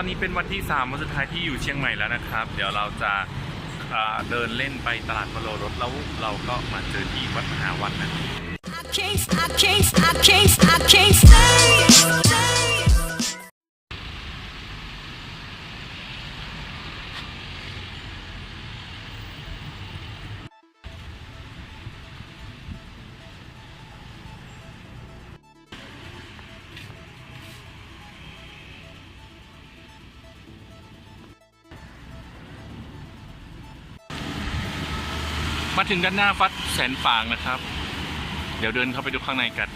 อนนี้เป็นวันที่3วันสุดท้ายที่อยู่เชียงใหม่แล้วนะครับ เดี๋ยวเราจะเดินเล่นไปตลาดพโลรถแล้วเราก็มาเจอที่วัดมหาวันนะ I can't, I can't, I can't, I can't stay. มาถึงด้านหน้าวัดแสนฝางนะครับ เดี๋ยวเดินเข้าไปดูข้างในกัน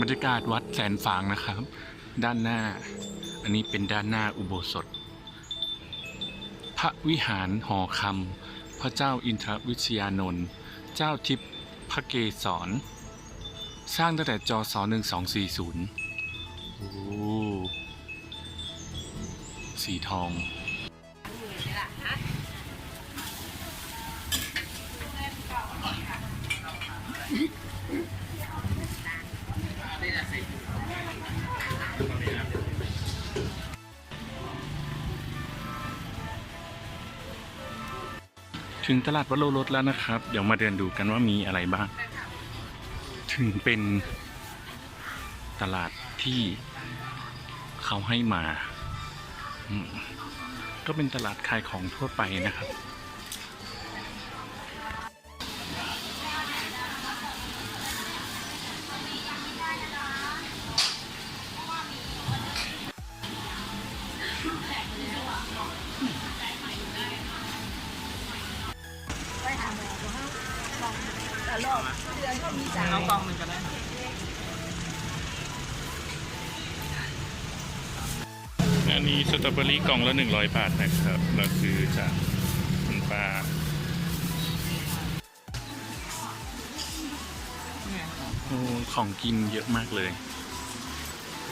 บรรยากาศวัดแสนฝางนะครับ ด้านหน้า อันนี้เป็นด้านหน้าอุโบสถ พระวิหารหอคำพระเจ้าอินทรวิชยานนท์เจ้าทิพย์พระเกศรสร้างตั้งแต่จศ1240โอ้สีทอง ถึงตลาดวัดโลรถแล้วนะครับ เดี๋ยวมาเดินดูกันว่ามีอะไรบ้าง ถึงเป็นตลาดที่เขาให้มา ก็เป็นตลาดขายของทั่วไปนะครับ เอากล่องหนึ่งก็ได้อันนี้สตรอเบอรี่กล่องละ 100 บาทนะครับเราคือจากคุณป้าโอ้ของกินเยอะมากเลย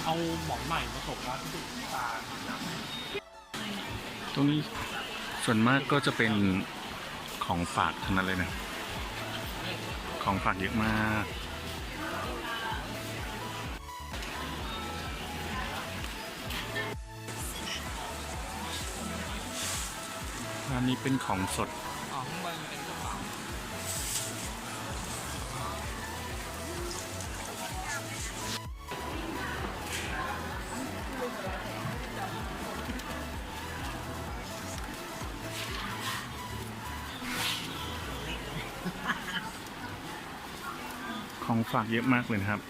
เอาหมอนใหม่ผสมแล้วที่สุดตาตรงนี้ส่วนมากก็จะเป็นของฝากทั้งนั้นเลยนะ ของฝากเยอะมากร้านนี้เป็นของสด ของฝากเยอะมากเลยครับ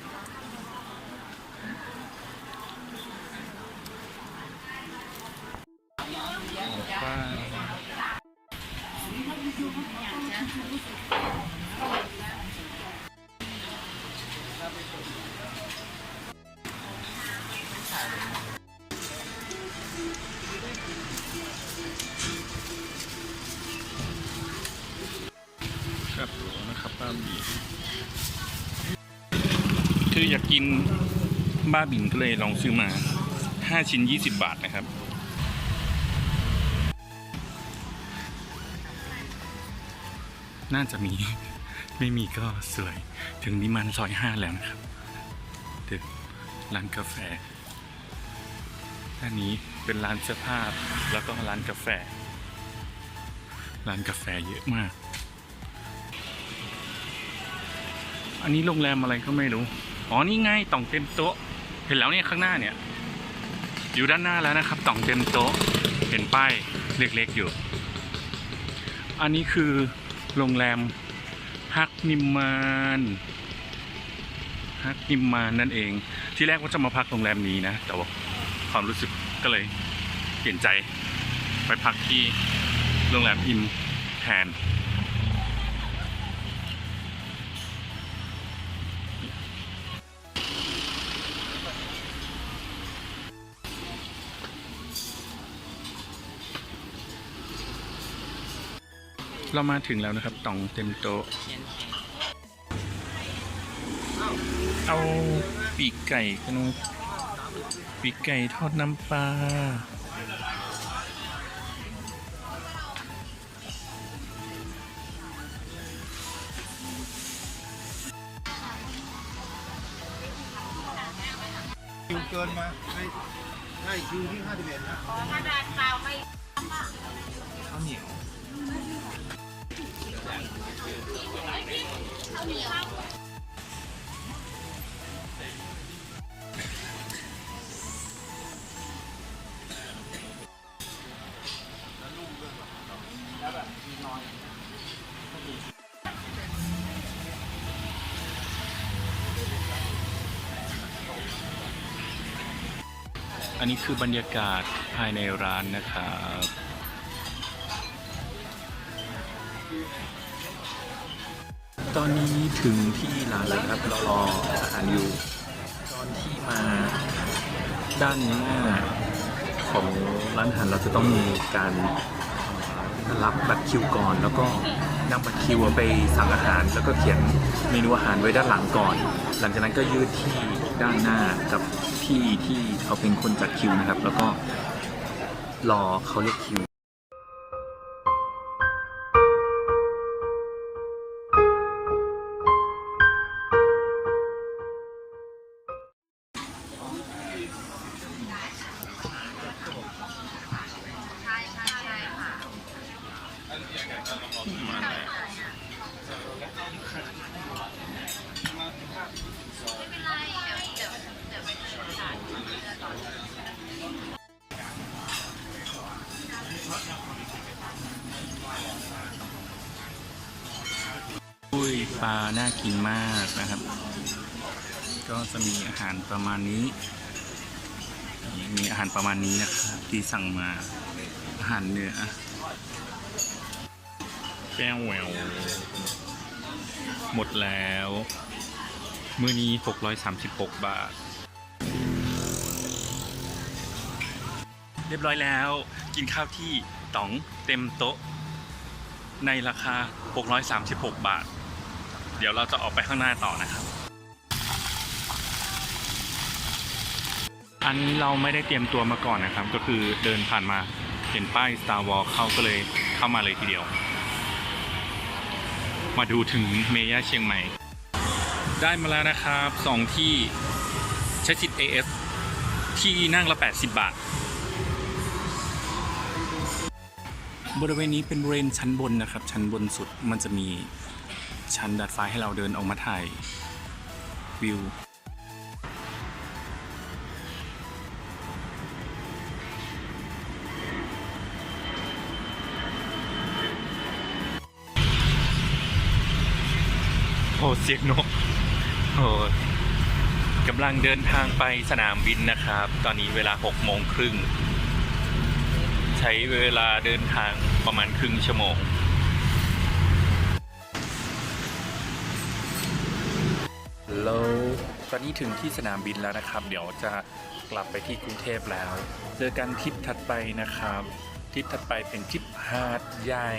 คืออยากกินบ้าบินก็เลยลองซื้อมา 5 ชิ้น 20 บาทนะครับ น่าจะมี ไม่มีก็สวย ถึงนิมันซอย 5 แล้วนะครับถึงร้านกาแฟด้านนี้เป็นร้านเสื้อผ้าแล้วก็ร้านกาแฟ ร้านกาแฟเยอะมาก อันนี้โรงแรมอะไรก็ไม่รู้ อ๋อนี่ไงต่องเต็มโต๊ะ เห็นแล้วเนี่ยข้างหน้าเนี่ย อยู่ด้านหน้าแล้วนะครับ ต่องเต็มโต๊ะ เห็นป้ายเล็กๆอยู่ อันนี้คือโรงแรมฮักนิมมานฮักนิมมานนั่นเอง ที่แรกว่าจะมาพักโรงแรมนี้นะ แต่ว่าความรู้สึกก็เลยเปลี่ยนใจไปพักที่โรงแรมอิมแทน เรามาถึงแล้วนะครับต่องเต็มโต๊ะ เอาปีกไก่กันปีกไก่ทอดน้ำปลาคิวเกินมาให้ให้คิวที่ห้าสิบเอ็ดนะข้าว ข้าวเหนียวอันนี้คือบรรยากาศภายในร้านนะครับ ตอนนี้ถึงที่ร้านแล้วครับเรารออาหารอยู่ ตอนที่มาด้านหน้าของร้านอาหารเราจะต้องมีการรับบัตรคิวก่อน แล้วก็นำบัตรคิวไปสั่งอาหาร แล้วก็เขียนเมนูอาหารไว้ด้านหลังก่อน หลังจากนั้นก็ยืดที่ด้านหน้ากับพี่ที่เขาเป็นคนจัดคิวนะครับ แล้วก็รอเขาเรียกคิว ลาน่ากินมากนะครับ ก็จะมีอาหารประมาณนี้ มีอาหารประมาณนี้นะครับที่สั่งมาอาหารเนื้อแป้งแหววหมดแล้ว มื้อนี้ 636 บาท เรียบร้อยแล้ว กินข้าวที่ต๋องเต็มโต๊ะ ในราคา 636 บาท เดี๋ยวเราจะออกไปข้างหน้าต่อนะครับ อันนี้เราไม่ได้เตรียมตัวมาก่อนนะครับ ก็คือเดินผ่านมาเห็นป้าย Star Wars เข้าก็เลยเข้ามาเลยทีเดียว มาดูถึงเมย่าเชียงใหม่ ได้มาแล้วนะครับสองที่ใช้สิทธิ์ AS ที่นั่งละ 80 บาท บริเวณนี้เป็นบริเวณชั้นบนนะครับ ชั้นบนสุดมันจะมี ชั้นดาดฟ้าให้เราเดินออกมาถ่ายวิวโอ้เสียงนกโอ้กำลังเดินทางไปสนามบินนะครับ ตอนนี้เวลา6โมงครึ่ง ใช้เวลาเดินทางประมาณครึ่งชั่วโมง อนนี้ถึงที่สนามบินแล้วนะครับ เดี๋ยวจะกลับไปที่กรุงเทพแล้ว เจอกันทริปถัดไปนะครับทริปถัดไปเป็นทริปหาดใหญ่